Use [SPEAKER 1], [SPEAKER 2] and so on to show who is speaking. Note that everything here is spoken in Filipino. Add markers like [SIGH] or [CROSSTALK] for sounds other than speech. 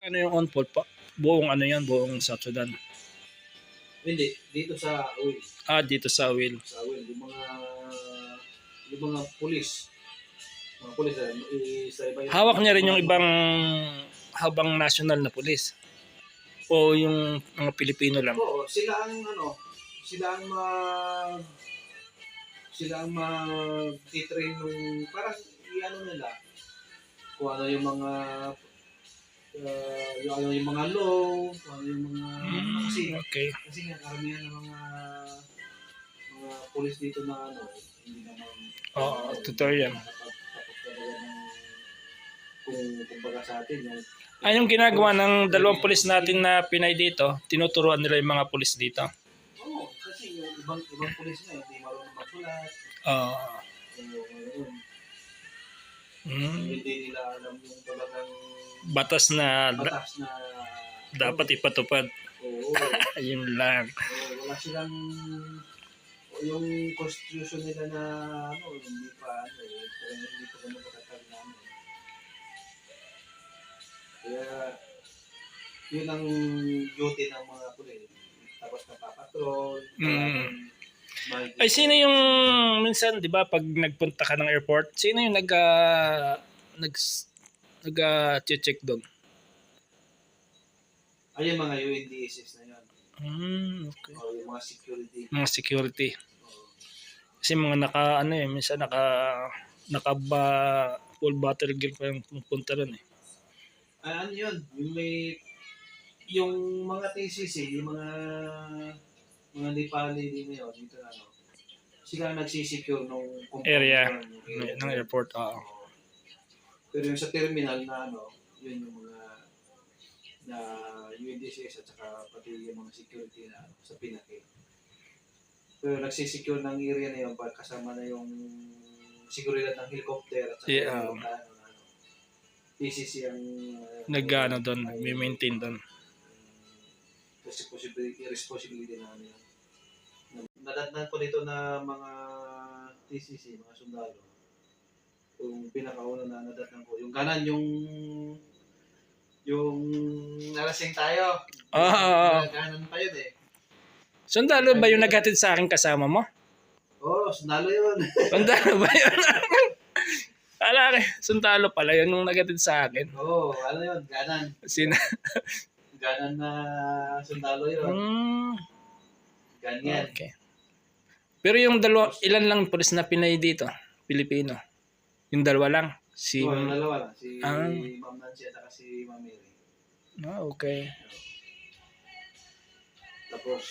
[SPEAKER 1] Ano yung on-fault pa? Buong ano yan, buong South Sudan.
[SPEAKER 2] Hindi, dito sa Uy,
[SPEAKER 1] Ah, dito sa Will.
[SPEAKER 2] sa Uy, yung mga yung mga pulis. Mga pulis eh, sa iba yung-
[SPEAKER 1] Hawak niya rin yung ibang habang national na pulis. O yung mga Pilipino lang.
[SPEAKER 2] Oo, sila ang ano, sila ang mag sila ang mag-train nung parang i-ano nila kung ano yung mga uh, yung ano yung mga kung ano yung mga kasi
[SPEAKER 1] Mm, okay.
[SPEAKER 2] kasi nga karamihan ng mga mga pulis dito na ano, hindi naman
[SPEAKER 1] Oo, tutorial.
[SPEAKER 2] nakapagtapos talaga ng kung kumbaga sa atin yung
[SPEAKER 1] Ah, yung ginagawa ng dalawang pulis natin na Pinay dito, tinuturuan nila yung mga pulis dito.
[SPEAKER 2] Oo, kasi yung ibang ibang pulis na hindi marunong magsulat.
[SPEAKER 1] Oo.
[SPEAKER 2] Ngayon,
[SPEAKER 1] Mm,
[SPEAKER 2] hindi nila alam yung talagang
[SPEAKER 1] batas na
[SPEAKER 2] batas na
[SPEAKER 1] dapat ipatupad.
[SPEAKER 2] Oo, [LAUGHS]
[SPEAKER 1] Ayun lang.
[SPEAKER 2] oo, wala silang yung constitution nila na ano, hindi pa ano, eh, parang hindi pa ganun katatag na ano. Kaya yun ang duty ng mga pulis. Tapos napapatrol,
[SPEAKER 1] Mm. Ay, sino yung, minsan, di ba, pag nagpunta ka ng airport, sino yung nag, ah, nag, nag, ah, check doon?
[SPEAKER 2] Ay, yung mga UNDSS na yun.
[SPEAKER 1] Hmm, okay.
[SPEAKER 2] O yung mga security.
[SPEAKER 1] Mga security.
[SPEAKER 2] Oo.
[SPEAKER 1] Kasi mga naka, ano eh, minsan naka, naka ba, full battle gear pa yung pupunta ron eh.
[SPEAKER 2] Ah, ano yun? Yung may yung mga TCC, yung mga mga Nepali din yun, dito na ano, sila ang nagsisecure nung
[SPEAKER 1] Area.
[SPEAKER 2] ng-
[SPEAKER 1] Ng, ng airport, oo.
[SPEAKER 2] Pero yung sa terminal na ano, yun yung mga na UNDCS at saka pati yung mga security na ano, sa Pinake. Pero nagsisecure ng area na yun kasama na yung seguridad ng helicopter at saka
[SPEAKER 1] Yeah.
[SPEAKER 2] yung ano, ano, PCC ang uh,
[SPEAKER 1] Nag, ano doon, nag-maintain doon.
[SPEAKER 2] responsibility, responsibility na ano yun. Nadatnan ko dito na mga TCC, mga sundalo. Yung pinakauna na nadatnan ko. Yung kanan, yung yung nalasing tayo.
[SPEAKER 1] Oo, oo, oo.
[SPEAKER 2] Kanan pa yun eh.
[SPEAKER 1] Sundalo ba yung naghatid sa akin kasama mo?
[SPEAKER 2] Oo, oh, sundalo yun. [LAUGHS]
[SPEAKER 1] Sundalo ba yun? Ala, sundalo pala yun yung naghatid sa akin.
[SPEAKER 2] Oo, oh, ano yun, ganan.
[SPEAKER 1] Sina?
[SPEAKER 2] Ganan na sundalo yun.
[SPEAKER 1] Hmm,
[SPEAKER 2] Ganyan.
[SPEAKER 1] okay. Pero yung dalawa, ilan lang pulis na Pinay dito? Pilipino? Yung dalawa lang? Si...
[SPEAKER 2] Oo, yung dalawa lang. Si
[SPEAKER 1] Ah.
[SPEAKER 2] Ma'am Nancy at si Ma'am Mary.
[SPEAKER 1] Ah, okay.
[SPEAKER 2] Tapos,